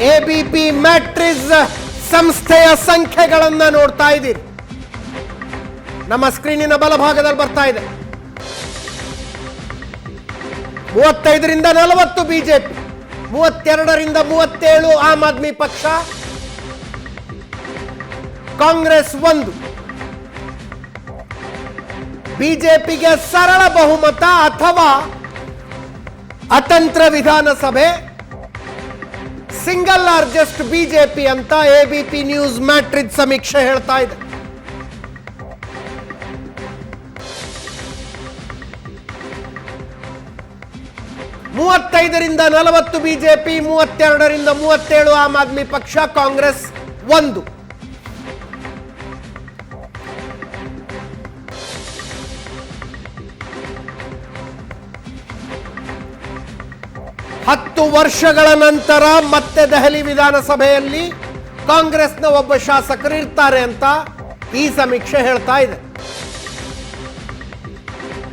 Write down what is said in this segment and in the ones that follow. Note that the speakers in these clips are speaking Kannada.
ಎಬಿಪಿ ಮ್ಯಾಟ್ರಿಸ್ ಸಂಸ್ಥೆಯ ಸಂಖ್ಯೆಗಳನ್ನ ನೋಡ್ತಾ ಇದ್ದೀರಿ. ನಮ್ಮ ಸ್ಕ್ರೀನಿನ ಬಲಭಾಗದಲ್ಲಿ ಬರ್ತಾ ಇದೆ. ಮೂವತ್ತೈದರಿಂದ ನಲವತ್ತು ಬಿಜೆಪಿ ಮೂವತ್ತೆರಡರಿಂದ ಮೂವತ್ತೇಳು ಆಮ್ ಆದ್ಮಿ ಪಕ್ಷ, ಕಾಂಗ್ರೆಸ್ ಒಂದು. ಬಿಜೆಪಿಗೆ ಸರಳ ಬಹುಮತ ಅಥವಾ ಅತಂತ್ರ ವಿಧಾನಸಭೆ ಸಿಂಗಲ್ ಲಾರ್ಜೆಸ್ಟ್ ಬಿಜೆಪಿ ಅಂತ ಎಬಿಪಿ ನ್ಯೂಸ್ ಮ್ಯಾಟ್ರಿಕ್ ಸಮೀಕ್ಷೆ ಹೇಳ್ತಾ ಇದೆ. ಮೂವತ್ತೈದರಿಂದ ನಲವತ್ತು ಬಿಜೆಪಿ, ಮೂವತ್ತೆರಡರಿಂದ ಮೂವತ್ತೇಳು ಆಮ್ ಆದ್ಮಿ ಪಕ್ಷ, ಕಾಂಗ್ರೆಸ್ ಒಂದು. ಹತ್ತು ವರ್ಷಗಳ ನಂತರ ಮತ್ತೆ ದೆಹಲಿ ವಿಧಾನಸಭೆಯಲ್ಲಿ ಕಾಂಗ್ರೆಸ್ನ ಒಬ್ಬ ಶಾಸಕರು ಇರ್ತಾರೆ ಅಂತ ಈ ಸಮೀಕ್ಷೆ ಹೇಳ್ತಾ ಇದೆ.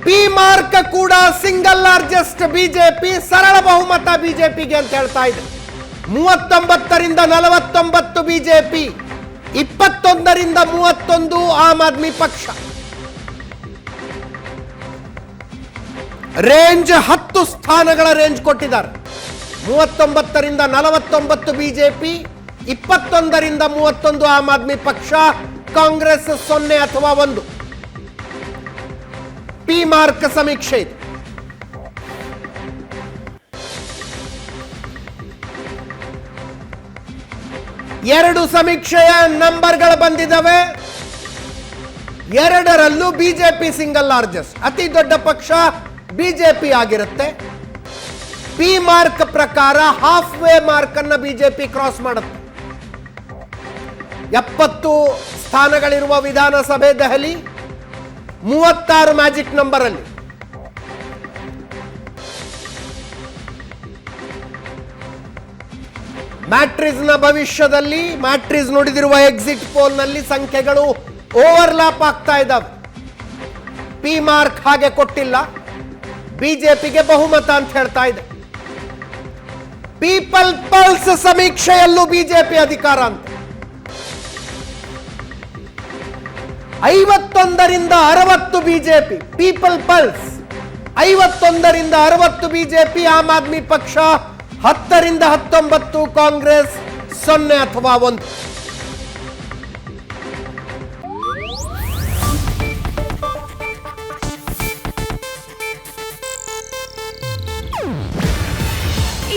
ಪಿ ಮಾರ್ಕ್ ಕೂಡ ಸಿಂಗಲ್ ಲಾರ್ಜೆಸ್ಟ್ ಬಿಜೆಪಿ, ಸರಳ ಬಹುಮತ ಬಿಜೆಪಿಗೆ ಅಂತ ಹೇಳ್ತಾ ಇದೆ. ಮೂವತ್ತೊಂಬತ್ತರಿಂದ ನಲವತ್ತೊಂಬತ್ತು ಬಿಜೆಪಿ, ಇಪ್ಪತ್ತೊಂದರಿಂದ ಮೂವತ್ತೊಂದು ಆಮ್ ಆದ್ಮಿ ಪಕ್ಷ. ರೇಂಜ್ ಹತ್ತು ಸ್ಥಾನಗಳ ರೇಂಜ್ ಕೊಟ್ಟಿದ್ದಾರೆ. ಮೂವತ್ತೊಂಬತ್ತರಿಂದ ನಲವತ್ತೊಂಬತ್ತು ಬಿಜೆಪಿ, ಇಪ್ಪತ್ತೊಂದರಿಂದ ಮೂವತ್ತೊಂದು ಆಮ್ ಆದ್ಮಿ ಪಕ್ಷ, ಕಾಂಗ್ರೆಸ್ ಸೊನ್ನೆ ಅಥವಾ ಒಂದು. ಪಿ ಮಾರ್ಕ್ ಸಮೀಕ್ಷೆ ಇದು. ಎರಡು ಸಮೀಕ್ಷೆಯ ನಂಬರ್ಗಳು ಬಂದಿದ್ದಾವೆ. ಎರಡರಲ್ಲೂ ಬಿಜೆಪಿ ಸಿಂಗಲ್ ಲಾರ್ಜೆಸ್ಟ್. ಅತಿ ದೊಡ್ಡ ಪಕ್ಷ ಬಿಜೆಪಿ ಆಗಿರುತ್ತೆ. ಪಿ ಮಾರ್ಕ್ ಪ್ರಕಾರ ಹಾಫ್ ವೇ ಮಾರ್ಕ್ ಅನ್ನ ಬಿಜೆಪಿ ಕ್ರಾಸ್ ಮಾಡುತ್ತೆ. ಎಪ್ಪತ್ತು ಸ್ಥಾನಗಳಿರುವ ವಿಧಾನಸಭೆ ದೆಹಲಿ, ಮೂವತ್ತಾರು ಮ್ಯಾಜಿಕ್ ನಂಬರ್ ಅಲ್ಲಿ. ನ ಭವಿಷ್ಯದಲ್ಲಿ ಮ್ಯಾಟ್ರಿಸ್ ನುಡಿದಿರುವ ಎಕ್ಸಿಟ್ ಪೋಲ್ನಲ್ಲಿ ಸಂಖ್ಯೆಗಳು ಓವರ್ಲ್ಯಾಪ್ ಆಗ್ತಾ ಇದ್ದಾವೆ. ಪಿ ಮಾರ್ಕ್ ಹಾಗೆ ಕೊಟ್ಟಿಲ್ಲ. ಬಿಜೆಪಿಗೆ ಬಹುಮತ ಅಂತ ಹೇಳ್ತಾ ಇದೆ. ಪೀಪಲ್ ಪಲ್ಸ್ ಸಮೀಕ್ಷೆಯಲ್ಲೂ ಬಿಜೆಪಿ ಅಧಿಕಾರ ಅಂತ. ಐವತ್ತೊಂದರಿಂದ ಅರವತ್ತು ಬಿಜೆಪಿ ಪೀಪಲ್ ಪಲ್ಸ್ ಐವತ್ತೊಂದರಿಂದ ಅರವತ್ತು ಬಿಜೆಪಿ, ಆಮ್ ಆದ್ಮಿ ಪಕ್ಷ. ಹತ್ತರಿಂದ ಹತ್ತೊಂಬತ್ತು ಕಾಂಗ್ರೆಸ್, ಸೊನ್ನೆ ಅಥವಾ ಒಂದು.